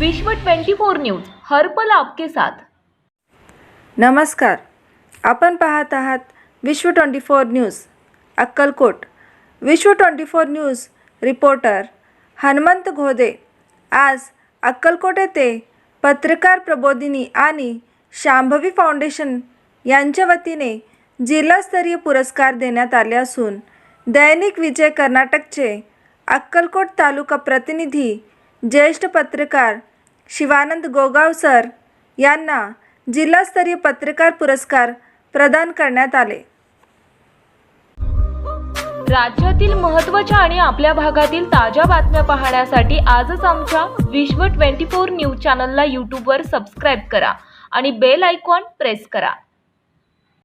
विश्व 24 न्यूज हर्पल आपके साथ. नमस्कार. आपण पाहत आहात विश्व twenty four news Akkalkot. Vishwa twenty four news reporter Hanumant Ghode आज अक्कलकोट येथे पत्रकार प्रबोधिनी आणि शांभवी फाउंडेशन यांच्या वतीने जिल्हास्तरीय पुरस्कार देण्यात आले असून दैनिक विजय कर्नाटकचे अक्कलकोट तालुका प्रतिनिधी ज्येष्ठ पत्रकार शिवानंद गोगावसर यांना जिल्हास्तरीय पत्रकार पुरस्कार प्रदान करण्यात आले. राज्यातील महत्त्वाच्या आणि आपल्या भागातील ताज्या बातम्या पाहण्यासाठी आजच आमच्या विश्व 24 न्यूज चॅनलला यूट्यूबवर सबस्क्राईब करा आणि बेल आयकॉन प्रेस करा.